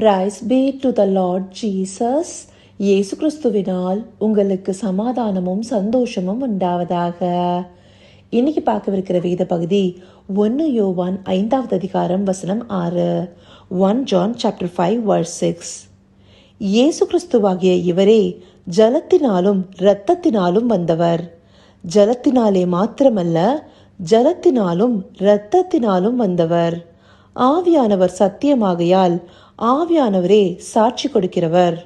Praise be to the lord Jesus இயேசு கிறிஸ்துவினால் உங்களுக்கு சமாதானமும் சந்தோஷமும் உண்டாவதாக. இன்னைக்கு பார்க்கவிருக்கிற வேத பகுதி ஒன்று யோவான் ஐந்தாவது அதிகாரம் வசனம் ஆறு. One John chapter five verse six. இயேசு கிறிஸ்துவாகிய இவரே ஜலத்தினாலும் இரத்தத்தினாலும் வந்தவர். ஜலத்தினாலே மாத்திரமல்ல ஜலத்தினாலும் இரத்தத்தினாலும் வந்தவர். ஆவியானவர் சத்தியமாகையால் ஆவியானவரே சாட்சி கொடுக்கிறவர்.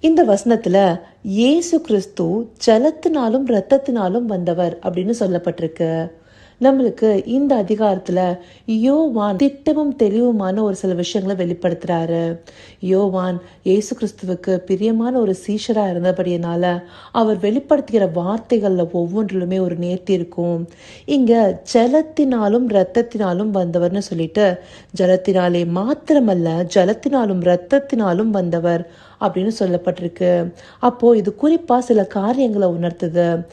இந்த வசனத்துல இயேசு கிறிஸ்து ஜலத்தினாலும் இரத்தத்தினாலும் வந்தவர் அப்படின்னு சொல்லப்பட்டிருக்கு. நம்மளுக்கு இந்த அதிகாரத்துல யோவான் திட்டமும் தெளிவுமான ஒரு சில விஷயங்களை வெளிப்படுத்துறாரு. யோவான் இயேசு கிறிஸ்துவுக்கு பிரியமான ஒரு சீஷரா இருந்தபடியினால அவர் வெளிப்படுத்துகிற வார்த்தைகள்ல ஒவ்வொன்றிலுமே ஒரு நேர்த்தி இருக்கும். இங்க ஜலத்தினாலும் இரத்தத்தினாலும் வந்தவர்னு சொல்லிட்டு ஜலத்தினாலே மாத்திரமல்ல ஜலத்தினாலும் இரத்தத்தினாலும் வந்தவர் அப்படின்னு சொல்லப்பட்டிருக்கு. அப்போ இது குறிப்பா சில காரியங்களை உணர்த்துது.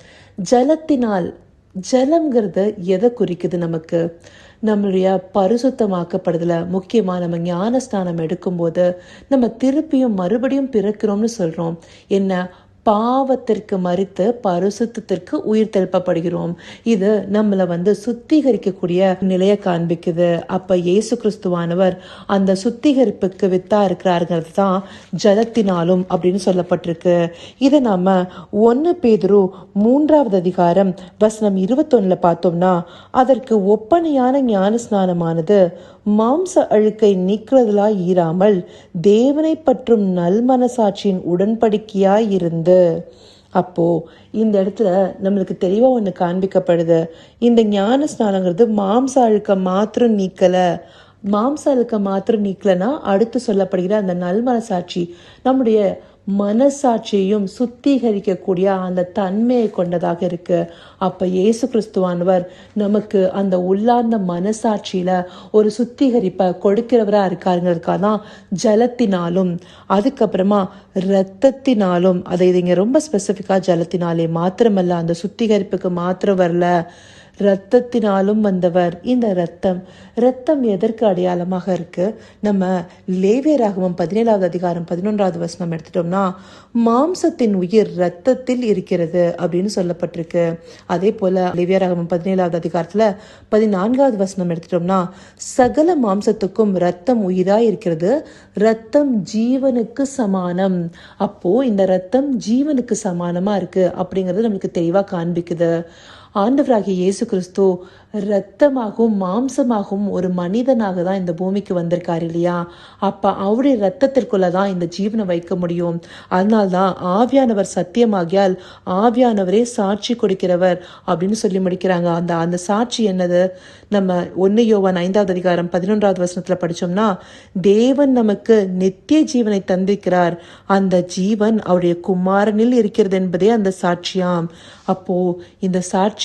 ஜலத்தினால் ஜலம்ங்கிறது எதை குறிக்குது நமக்கு? நம்மளுடைய பரிசுத்தமாக்கப்படுதல முக்கியமா நம்ம ஞானஸ்தானம் எடுக்கும்போது நம்ம திருப்பியும் மறுபடியும் பிறக்கிறோம்னு சொல்றோம். என்ன? பாவத்திற்கு மறுத்து பரிசுத்திற்கு உயிர் தெழுப்பப்படுகிறோம் இது நம்மளை வந்து சுத்திகரிக்கக்கூடிய நிலையை காண்பிக்குது. அப்ப இயேசு கிறிஸ்துவானவர் அந்த சுத்திகரிப்புக்கு வித்தா இருக்கிறாருங்கிறது தான் ஜலத்தினாலும் அப்படின்னு சொல்லப்பட்டிருக்கு. இதை நாம ஒன்னு பேதுரு மூன்றாவது அதிகாரம் வசனம் இருபத்தொன்னுல பார்த்தோம்னா அதற்கு ஒப்பனையான ஞான ஸ்நானமானது மாம்ச அழுக்கை நீக்கிறதுலாய் ஈராமல் தேவனை பற்றும் நல்மனசாட்சியின் உடன்படிக்கையாய் இருந்து அப்போ இந்த இடத்துல நம்மளுக்கு தெளிவா ஒண்ணு காண்பிக்கப்படுது. இந்த ஞான ஸ்நானங்கிறது மாம்ச அழுக்க மாத்திரம் நீக்கலை. மாம்ச அழுக்க மாத்திரம் நீக்கலைன்னா அடுத்து சொல்லப்படுகிற அந்த நல்மனசாட்சி நம்முடைய மனசாட்சியையும் சுத்திகரிக்கக்கூடிய அந்த தன்மையை கொண்டதாக இருக்கு. அப்ப இயேசு கிறிஸ்துவானவர் நமக்கு அந்த உள்ளார்ந்த மனசாட்சியில ஒரு சுத்திகரிப்பை கொடுக்கிறவரா இருக்காருங்கிறதுக்காக தான் ஜலத்தினாலும் அதுக்கப்புறமா ரத்தத்தினாலும் அதை இதைங்க ரொம்ப ஸ்பெசிஃபிக்காக ஜலத்தினாலே மாத்திரமல்ல அந்த சுத்திகரிப்புக்கு மாத்திரம் வரல. இரத்தத்தினாலும் வந்தவர். இந்த இரத்தம் இரத்தம் எதற்கு அடையாளமாக இருக்கு? நம்ம லேவியராகவும் பதினேழாவது அதிகாரம் பதினொன்றாவது வசனம் எடுத்துட்டோம்னா மாம்சத்தின் உயிர் இரத்தத்தில் இருக்கிறது அப்படின்னு சொல்லப்பட்டிருக்கு. அதே போல லேவியராகவும் பதினேழாவது அதிகாரத்துல பதினான்காவது வசனம் எடுத்துட்டோம்னா சகல மாம்சத்துக்கும் ரத்தம் உயிராய் இருக்கிறது ரத்தம் ஜீவனுக்கு சமானம். அப்போ இந்த ரத்தம் ஜீவனுக்கு சமானமா இருக்கு அப்படிங்கறது நம்மளுக்கு தெளிவா காண்பிக்குது. ஆண்டவராகிய இயேசு கிறிஸ்து ரத்தமாகவும் மாம்சமாகவும் ஒரு மனிதனாக தான் இந்த பூமிக்கு வந்திருக்கார் இல்லையா? அப்போ அவருடைய ரத்தத்திற்குள்ளே தான் இந்த ஜீவனை வைக்க முடியும். அதனால்தான் ஆவியானவர் சத்தியமாகியால் ஆவியானவரே சாட்சி கொடுக்கிறவர் அப்படின்னு சொல்லி முடிக்கிறாங்க. அந்த அந்த சாட்சி என்னது? நம்ம ஒன்று யோவான் ஐந்தாவது அதிகாரம் பதினொன்றாவது வசனத்தில் படிச்சோம்னா தேவன் நமக்கு நித்திய ஜீவனை தந்திருக்கிறார். அந்த ஜீவன் அவருடைய குமாரனில் இருக்கிறது என்பதே அந்த சாட்சியாம். அப்போ இந்த சாட்சி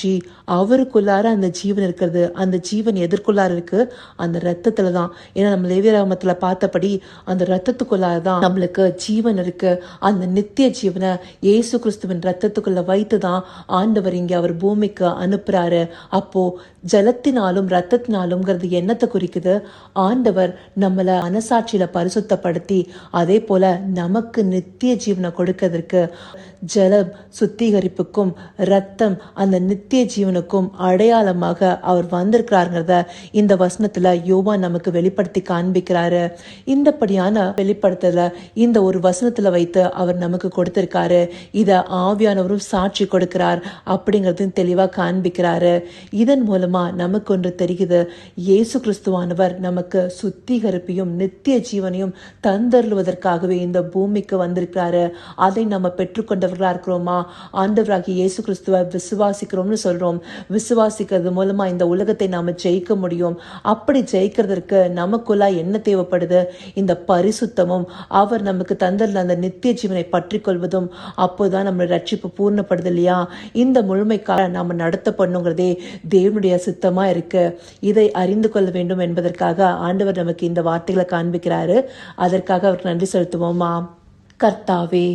அவருக்குள்ளார அந்த ஜீவன் இருக்கிறது அந்த ஜீவன் எதற்குள்ளார இருக்கு? அந்த ரத்தத்துல தான். ஏன்னா நம்ம லேவியராமத்துல பார்த்தபடி அந்த ரத்தத்துக்குள்ளார தான் நம்மளுக்கு ஜீவன் இருக்கு. அந்த நித்திய ஜீவனை இயேசு கிறிஸ்துவின் ரத்தத்துக்குள்ள வைத்து தான் ஆண்டவர் இங்க அவர் பூமிக்கு அனுப்புறாரு. அப்போ ஜலத்தினாலும் ரத்தத்தினாலும்ங்கிறது என்னத்தை குறிக்குது? ஆண்டவர் நம்மளை மனசாட்சியில பரிசுத்தப்படுத்தி அதே போல நமக்கு நித்திய ஜீவனை கொடுக்கறதற்கு ஜலம் சுத்திகரிப்புக்கும் ரத்தம் அந்த நித்திய நித்திய ஜீவனுக்கும் அடையாளமாக அவர் வந்திருக்கிறாருங்கிறத இந்த வசனத்துல யோவா நமக்கு வெளிப்படுத்தி காண்பிக்கிறாரு. இந்தப்படியான வெளிப்படுத்தல இந்த ஒரு வசனத்துல வைத்து அவர் நமக்கு கொடுத்திருக்காரு. இத ஆவியானவரும் சாட்சி கொடுக்கிறார் அப்படிங்கறதையும் தெளிவா காண்பிக்கிறாரு. இதன் மூலமா நமக்கு ஒன்று தெரியுது இயேசு கிறிஸ்துவானவர் நமக்கு சுத்திகரிப்பையும் நித்திய ஜீவனையும் தந்தருளுவதற்காகவே இந்த பூமிக்கு வந்திருக்கிறாரு. அதை நம்ம பெற்றுக்கொண்டவர்களா இருக்கிறோமா? ஆண்டவராகி இயேசு கிறிஸ்துவ விசுவாசிக்கிறோம்னு சொல்றோம். விசுவாசிக்கிறது மூலமா இந்த உலகத்தை நாம ஜெயிக்க முடியும். அப்படி ஜெயிக்கிறதற்கு நமக்குள்ளா என்ன தேவைப்படுது? இந்த பரிசுத்தமும் அவர் நமக்கு தந்திருந்த அந்த நித்திய ஜீவனை பற்றி கொள்வதும் அப்போதான் நம்ம ரட்சிப்பு பூர்ணப்படுது இல்லையா? இந்த முழுமைக்காக நாம நடத்த பண்ணுங்கிறதே தேவனுடைய சித்தமாக இருக்கு. இதை அறிந்து கொள்ள வேண்டும் என்பதற்காக ஆண்டவர் நமக்கு இந்த வார்த்தைகளை காண்பிக்கிறாரு. அதற்காக அவருக்கு நன்றி செலுத்துவோமா? கர்த்தாவே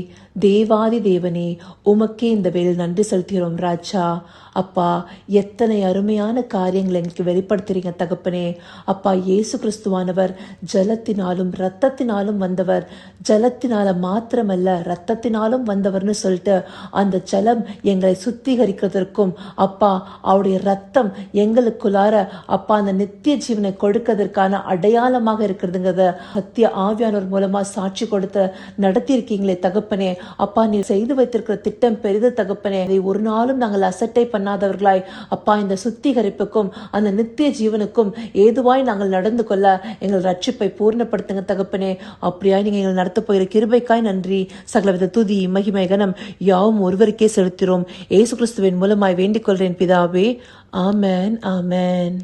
தேவாதி தேவனே உமக்கே இந்த வேலை நன்றி செலுத்துகிறோம் ராஜா. அப்பா எத்தனை அருமையான காரியங்களை எனக்கு வெளிப்படுத்துறீங்க தகப்பனே. அப்பா இயேசு கிறிஸ்துவானவர் ஜலத்தினாலும் ரத்தத்தினாலும் வந்தவர். ஜலத்தினால மாத்திரமல்ல ரத்தத்தினாலும் வந்தவர்னு சொல்லிட்டு அந்த ஜலம் எங்களை சுத்திகரிக்கிறதற்கும் அப்பா அவருடைய ரத்தம் எங்களுக்குள்ளார அப்பா அந்த நித்திய ஜீவனை கொடுக்கறதற்கான அடையாளமாக இருக்கிறதுங்கிறத சத்திய ஆவியானவர் மூலமா சாட்சி கொடுத்து நடத்தியிருக்கீங்களே தகப்பனே. அப்பா நீ செய்து வைத்திருக்கிற திட்டம் பெரிது தகப்பனே. அதை ஒரு நாளும் நாங்கள் அசட்டை பண்ணாதவர்களாய். அப்பா இந்த சுத்திகரிப்புக்கும் அந்த நித்திய ஜீவனுக்கும் ஏதுவாய் நாங்கள் நடந்து கொள்ள எங்கள் ரட்சிப்பை பூர்ணப்படுத்துங்க தகப்பனே. அப்படியாய் நீங்க எங்கள் நடத்த போகிற கிருபைக்காய் நன்றி. சகலவித துதி மகிமை கனம் யாவும் ஒருவருக்கே செலுத்துகிறோம். ஏசு கிறிஸ்துவின் மூலமாய் வேண்டிக் கொள்கிறேன் பிதாவே. ஆமேன் ஆமேன்.